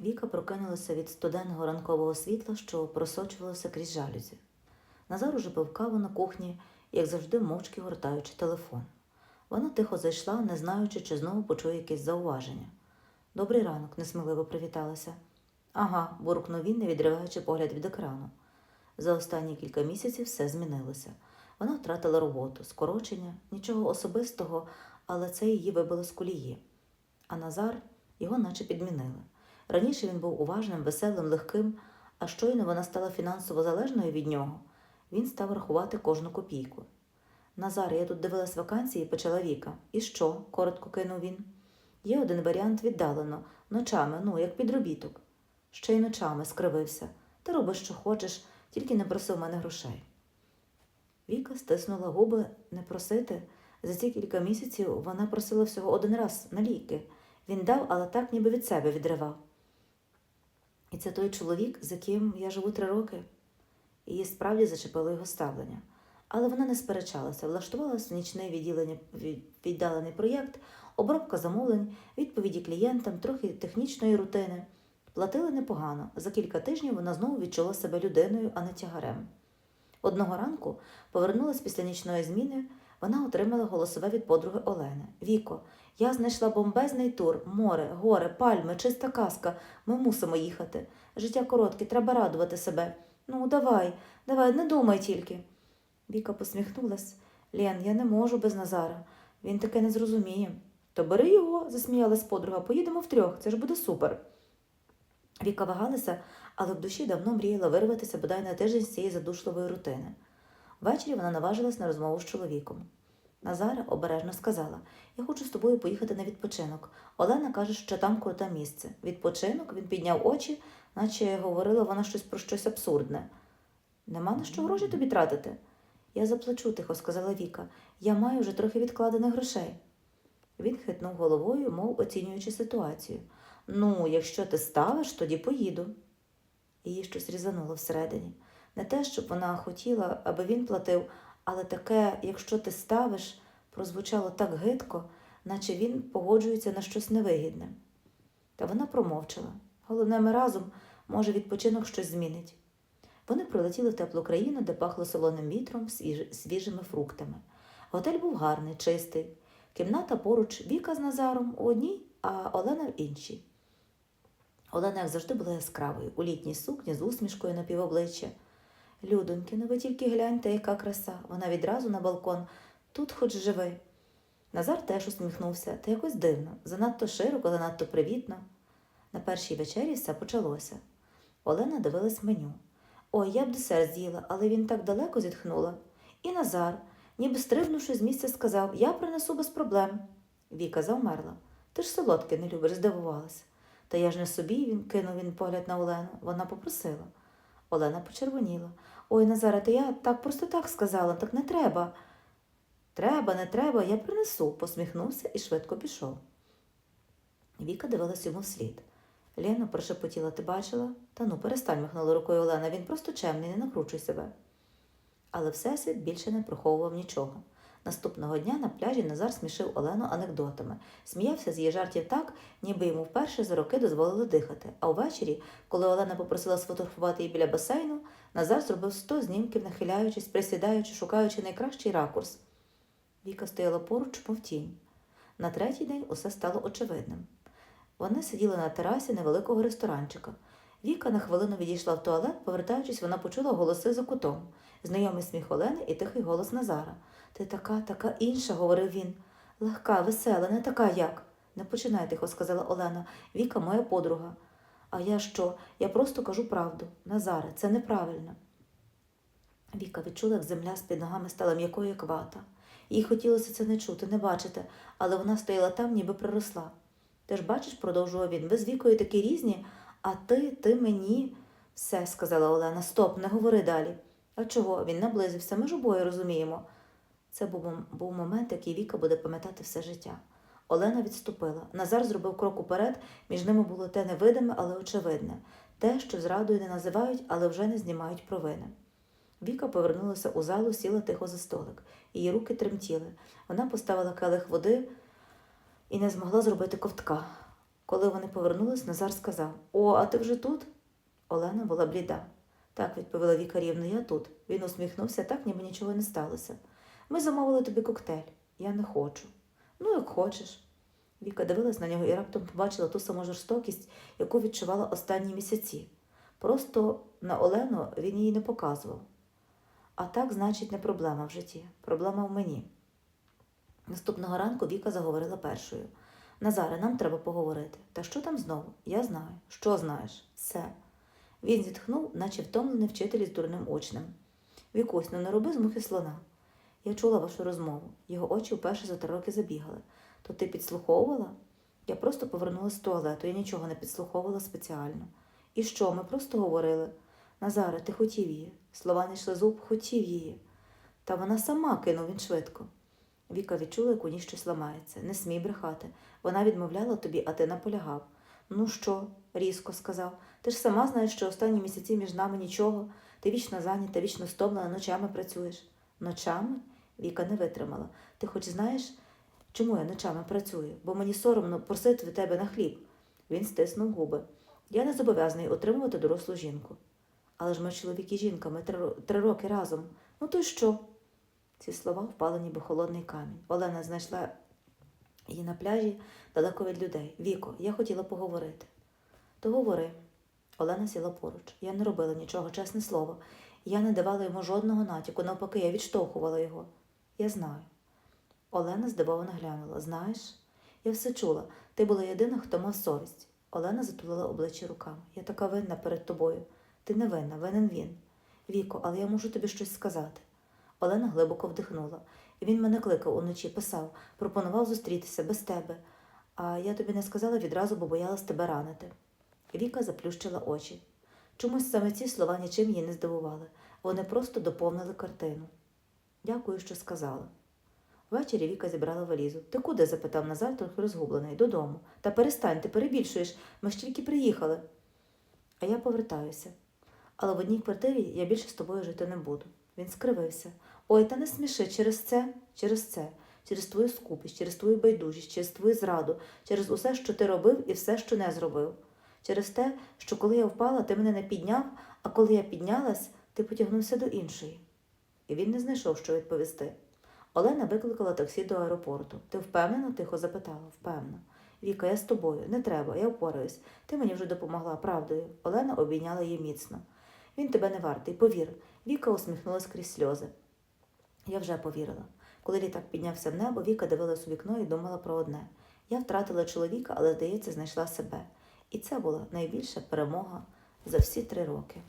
Віка прокинулася від студенного ранкового світла, що просочувалося крізь жалюзі. Назар уже пив каву на кухні, як завжди, мовчки гортаючи телефон. Вона тихо зайшла, не знаючи, чи знову почує якесь зауваження. Добрий ранок, несміливо привіталася. Ага, буркнув він, не відриваючи погляд від екрану. За останні кілька місяців все змінилося. Вона втратила роботу, скорочення, нічого особистого, але це її вибило з колії. А Назар його наче підмінили. Раніше він був уважним, веселим, легким, а щойно вона стала фінансово залежною від нього. Він став рахувати кожну копійку. Назар, я тут дивилась вакансії, почала Віка. І що? коротко кинув він. Є один варіант віддалено, ночами, ну, як підробіток. Ще й ночами скривився. Ти роби, що хочеш, тільки не проси в мене грошей. Віка стиснула губи не просити. За ці кілька місяців вона просила всього один раз на ліки. Він дав, але так ніби від себе відривав. І це той чоловік, з яким я живу три роки. Її справді зачепило його ставлення. Але вона не сперечалася, влаштувалася в нічне відділення віддалений проєкт, обробка замовлень, відповіді клієнтам, трохи технічної рутини. Платили непогано. За кілька тижнів вона знову відчула себе людиною, а не тягарем. Одного ранку повернулась після нічної зміни. Вона отримала голосове від подруги Олени. Віко, я знайшла бомбезний тур, море, гори, пальми, чиста казка. Ми мусимо їхати. Життя коротке, треба радувати себе. Ну, давай, давай, не думай тільки. Віка посміхнулась. Лен, я не можу без Назара. Він таке не зрозуміє. То бери його, засміялась подруга, поїдемо втрьох, це ж буде супер. Віка вагалася, але в душі давно мріяла вирватися бодай на тиждень з цієї задушливої рутини. Ввечері вона наважилась на розмову з чоловіком. Назара обережно сказала: Я хочу з тобою поїхати на відпочинок. Олена каже, що там круте місце. Відпочинок він підняв очі, наче говорила вона щось про щось абсурдне. Нема на що гроші тобі тратити? Я заплачу, тихо сказала Віка. Я маю вже трохи відкладених грошей. Він хитнув головою, мов оцінюючи ситуацію. Ну, якщо ти ставиш, тоді поїду. Її щось різануло всередині. Не те, щоб вона хотіла, аби він платив, але таке, якщо ти ставиш, прозвучало так гидко, наче він погоджується на щось невигідне. Та вона промовчала. Головне, ми разом, може, відпочинок щось змінить. Вони прилетіли в теплу країну, де пахло солоним вітром, свіж... свіжими фруктами. Готель був гарний, чистий. Кімната поруч Віка з Назаром у одній, а Олена в іншій. Олена, як завжди, була яскравою, у літній сукні з усмішкою на півобличчя. Людоньки, ну ви тільки гляньте, яка краса. Вона відразу на балкон. Тут хоч живи. Назар теж усміхнувся, та якось дивно, занадто широко, занадто привітно. На першій вечері все почалося. Олена дивилась меню. Ой, я б десерт з'їла, але він так далеко зітхнула. І Назар, ніби стрибнувши з місця, сказав Я принесу без проблем. Віка завмерла. Ти ж солодке не любиш, здивувалася. Та я ж не собі, він кинув він погляд на Олену. Вона попросила. Олена почервоніла. Ой, Назара, та я так просто так сказала, так не треба. Треба, не треба, я принесу, посміхнувся і швидко пішов. Віка дивилась йому вслід. Лена прошепотіла, ти бачила? Та ну, перестань, махнула рукою Олена, він просто чемний, не накручуй себе. Але Всесвіт більше не приховував нічого. Наступного дня на пляжі Назар смішив Олену анекдотами, сміявся з її жартів так, ніби йому вперше за роки дозволили дихати. А увечері, коли Олена попросила сфотографувати її біля басейну, Назар зробив сто знімків, нахиляючись, присідаючи, шукаючи найкращий ракурс. Віка стояла поруч, мов тінь. На третій день усе стало очевидним. Вони сиділи на терасі невеликого ресторанчика. Віка на хвилину відійшла в туалет, повертаючись, вона почула голоси за кутом, знайомий сміх Олени і тихий голос Назара. Ти така, така інша, говорив він. Легка, весела, не така як. Не починай, тихо сказала Олена. Віка моя подруга. А я що? Я просто кажу правду. Назаре, це неправильно. Віка відчула, як земля з-під ногами стала м'якою, як вата. Їй хотілося це не чути, не бачити, але вона стояла там, ніби приросла. Ти ж бачиш, продовжував він, ви з вікою такі різні, а ти, ти мені. Все, сказала Олена, стоп, не говори далі. А чого? Він наблизився, ми ж обоє розуміємо. Це був, був момент, який Віка буде пам'ятати все життя. Олена відступила. Назар зробив крок уперед, між ними було те невидиме, але очевидне те, що зрадою не називають, але вже не знімають провини. Віка повернулася у залу, сіла тихо за столик. Її руки тремтіли. Вона поставила келих води і не змогла зробити ковтка. Коли вони повернулись, Назар сказав: О, а ти вже тут? Олена була бліда. Так, відповіла Віка рівно, я тут. Він усміхнувся так, ніби нічого не сталося. Ми замовили тобі коктейль. Я не хочу. Ну, як хочеш. Віка дивилась на нього і раптом побачила ту саму жорстокість, яку відчувала останні місяці. Просто на Олену він її не показував. А так, значить, не проблема в житті, проблема в мені. Наступного ранку Віка заговорила першою. Назаре, нам треба поговорити. Та що там знову? Я знаю. Що знаєш? Все. Він зітхнув, наче втомлений вчитель із дурним учнем. Вікусь, ну не роби з мухи слона. Я чула вашу розмову. Його очі вперше за три роки забігали. То ти підслуховувала? Я просто повернулася з туалету, я нічого не підслуховувала спеціально. І що, ми просто говорили? Назаре, ти хотів її. Слова не йшли з губ, хотів її. Та вона сама кинув він швидко. Віка відчула, як у ній щось ламається. Не смій брехати. Вона відмовляла тобі, а ти наполягав. Ну що? різко сказав. Ти ж сама знаєш, що останні місяці між нами нічого. Ти вічно зайнята, вічно стомлена, ночами працюєш. Ночами? Віка не витримала. Ти хоч знаєш, чому я ночами працюю? Бо мені соромно просити тебе на хліб. Він стиснув губи. Я не зобов'язаний отримувати дорослу жінку. Але ж ми чоловік і жінка, ми три роки разом. Ну то й що? Ці слова впали ніби холодний камінь. Олена знайшла її на пляжі далеко від людей. Віко, я хотіла поговорити. То говори. Олена сіла поруч. Я не робила нічого, чесне слово. Я не давала йому жодного натяку, навпаки, я відштовхувала його. Я знаю. Олена здивовано глянула. Знаєш, я все чула. Ти була єдина, хто мав совість. Олена затулила обличчя руками. Я така винна перед тобою. Ти не винна, винен він. Віко, але я можу тобі щось сказати. Олена глибоко вдихнула. Він мене кликав уночі, писав, пропонував зустрітися без тебе. А я тобі не сказала відразу, бо боялась тебе ранити. Віка заплющила очі. Чомусь саме ці слова нічим її не здивували. Вони просто доповнили картину. Дякую, що сказала. Ввечері Віка зібрала валізу. Ти куди? запитав Назар, трохи розгублений. Додому. Та перестань, ти перебільшуєш. Ми ж тільки приїхали. А я повертаюся. Але в одній квартирі я більше з тобою жити не буду. Він скривився. Ой, та не сміши через це, через це, через твою скупість, через твою байдужість, через твою зраду, через усе, що ти робив і все, що не зробив. Через те, що коли я впала, ти мене не підняв, а коли я піднялась, ти потягнувся до іншої. І він не знайшов, що відповісти. Олена викликала таксі до аеропорту. Ти впевнена? тихо запитала. Впевнена. Віка, я з тобою. Не треба, я впораюсь. Ти мені вже допомогла, правдою. Олена обійняла її міцно. Він тебе не вартий, повір. Віка усміхнулась крізь сльози. Я вже повірила. Коли літак піднявся в небо, Віка дивилась у вікно і думала про одне. Я втратила чоловіка, але, здається, знайшла себе. І це була найбільша перемога за всі три роки.